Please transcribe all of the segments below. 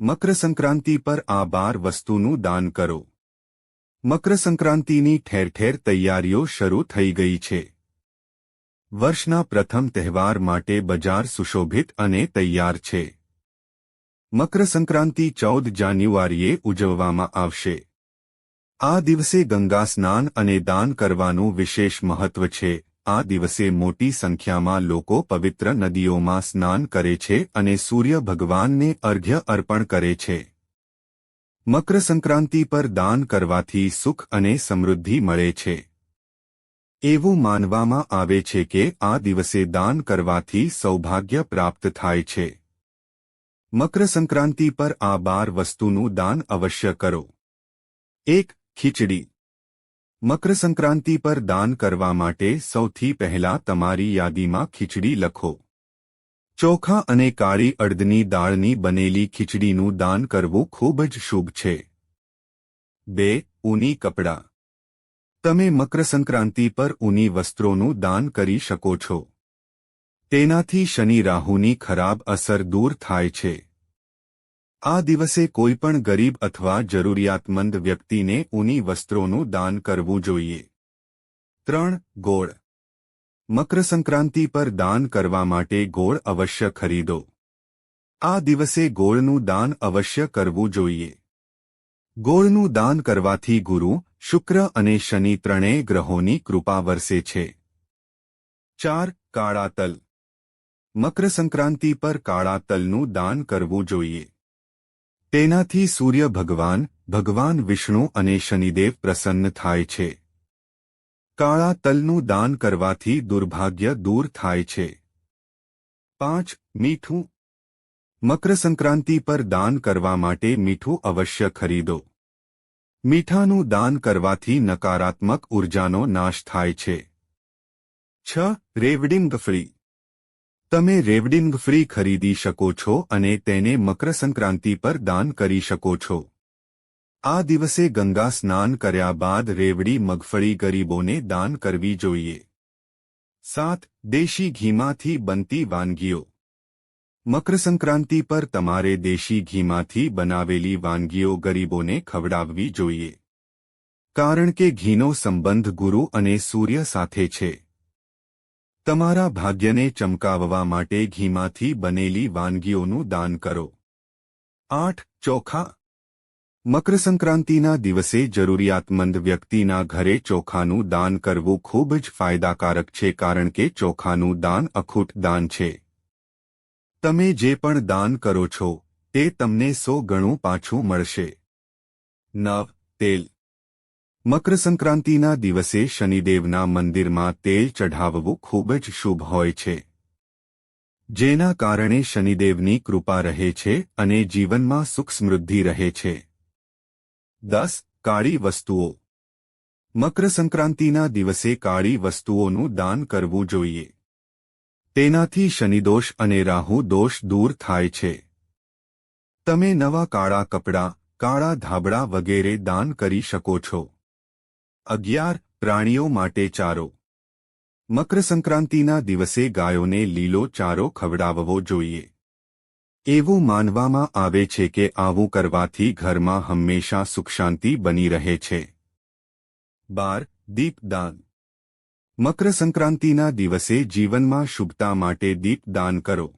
મકર સંક્રાંતિ પર આ બાર વસ્તુનું દાન કરો. મકર સંક્રાંતિની ઠેર ઠેર તૈયારીઓ શરૂ થઈ ગઈ છે. વર્ષના પ્રથમ તહેવાર માટે બજાર સુશોભિત અને તૈયાર છે. મકર સંક્રાંતિ ચૌદ જાન્યુઆરીએ ઉજવવામાં આવશે. આ દિવસે ગંગા સ્નાન અને દાન કરવાનું વિશેષ મહત્વ છે. આ દિવસે મોટી સંખ્યામાં લોકો પવિત્ર નદીઓમાં સ્નાન કરે છે અને સૂર્ય ભગવાનને અર્ઘ્ય અર્પણ કરે છે. મકર સંક્રાંતિ પર દાન કરવાથી સુખ અને સમૃદ્ધિ મળે છે. એવું માનવામાં આવે છે કે આ દિવસે દાન કરવાથી સૌભાગ્ય પ્રાપ્ત થાય છે. મકર સંક્રાંતિ પર આ બાર વસ્તુનું દાન અવશ્ય કરો. એક, ખીચડી. મકર સંક્રાંતિ પર દાન કરવા માટે સૌથી પહેલા તમારી યાદીમાં ખીચડી લખો. ચોખા અને કાળી અડદની દાળની બનેલી ખીચડીનું દાન કરવું ખૂબ જ શુભ છે. બે, ઊની કપડાં. તમે મકર સંક્રાંતિ પર ઊની વસ્ત્રોનું દાન કરી શકો છો. તેનાથી શનિ રાહુની ખરાબ અસર દૂર થાય છે. આ દિવસે કોઈપણ ગરીબ અથવા જરૂરિયાતમંદ વ્યક્તિને ઊની વસ્ત્રોનું દાન કરવું જોઈએ. ત્રણ, ગોળ. મકર સંક્રાંતિ પર દાન કરવા માટે ગોળ અવશ્ય ખરીદો. આ દિવસે ગોળનું દાન અવશ્ય કરવું જોઈએ. ગોળનું દાન કરવાથી ગુરુ, શુક્ર અને શનિ ત્રણેય ગ્રહોની કૃપા વરસે છે. ચાર, કાળા તલ. મકર સંક્રાંતિ પર કાળા તલનું દાન કરવું જોઈએ. તેનાથી સૂર્ય ભગવાન ભગવાન વિષ્ણુ અને શનિદેવ પ્રસન્ન થાય છે. કાળા તલનું દાન કરવાથી દુર્ભાગ્ય દૂર થાય છે. પાંચ, મીઠું. મકરસંક્રાંતિ પર દાન કરવા માટે મીઠું અવશ્ય ખરીદો. મીઠાનું દાન કરવાથી નકારાત્મક ઉર્જાનો નાશ થાય છે. છ, રેવડિંગ ફ્રી. તમે રેવડિંગ ફ્રી ખરીદી શકો છો અને તેને મકર સંક્રાંતિ પર દાન કરી શકો છો. આ દિવસે ગંગા સ્નાન કર્યા બાદ રેવડી મગફળી ગરીબોને દાન કરવી જોઈએ. સાત, દેશી ઘીમાંથી બનતી વાનગીઓ. મકર સંક્રાંતિ પર તમારે દેશી ઘીમાંથી બનાવેલી વાનગીઓ ગરીબોને ખવડાવવી જોઈએ. કારણ કે ઘીનો સંબંધ ગુરુ અને સૂર્ય સાથે છે. તમારા ભાગ્યને ચમકાવવા માટે ઘીમાંથી બનેલી વાનગીઓનું દાન કરો. આઠ, ચોખા. મકરસંક્રાંતિના દિવસે જરૂરિયાતમંદ વ્યક્તિના ઘરે ચોખાનું દાન કરવું ખૂબ જ ફાયદાકારક છે કારણ કે ચોખાનું દાન અખૂટ દાન છે. તમે જે પણ દાન કરો છો, તે તમને સો ગણું પાછું મળશે. નવ, તેલ. મકર સંક્રાંતિના દિવસે શનિદેવના મંદિરમાં તેલ ચઢાવવું ખૂબ જ શુભ હોય છે. જેના કારણે શનિદેવની કૃપા રહે છે અને જીવનમાં સુખ સમૃદ્ધિ રહે છે. દસ, કાળી વસ્તુઓ. મકર સંક્રાંતિના દિવસે કાળી વસ્તુઓનું દાન કરવું જોઈએ. તેનાથી શનિદોષ અને રાહુ દોષ દૂર થાય છે. તમે નવા કાળા કપડાં, કાળા ધાબળા વગેરે દાન કરી શકો છો. અગિયાર પ્રાણીઓ માટે ચારો. મકર સંક્રાંતિના દિવસે ગાયોને લીલો ચારો ખવડાવવો જોઈએ. એવું માનવામાં આવે છે કે આવું કરવાથી ઘરમાં હંમેશા સુખશાંતિ બની રહે છે. બાર, દીપદાન. મકર સંક્રાંતિના દિવસે જીવનમાં શુભતા માટે દીપદાન કરો.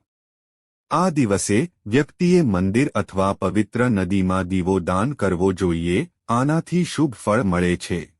આ દિવસે વ્યક્તિએ મંદિર અથવા પવિત્ર નદીમાં દીવો દાન કરવો જોઈએ, આનાથી શુભ ફળ મળે છે.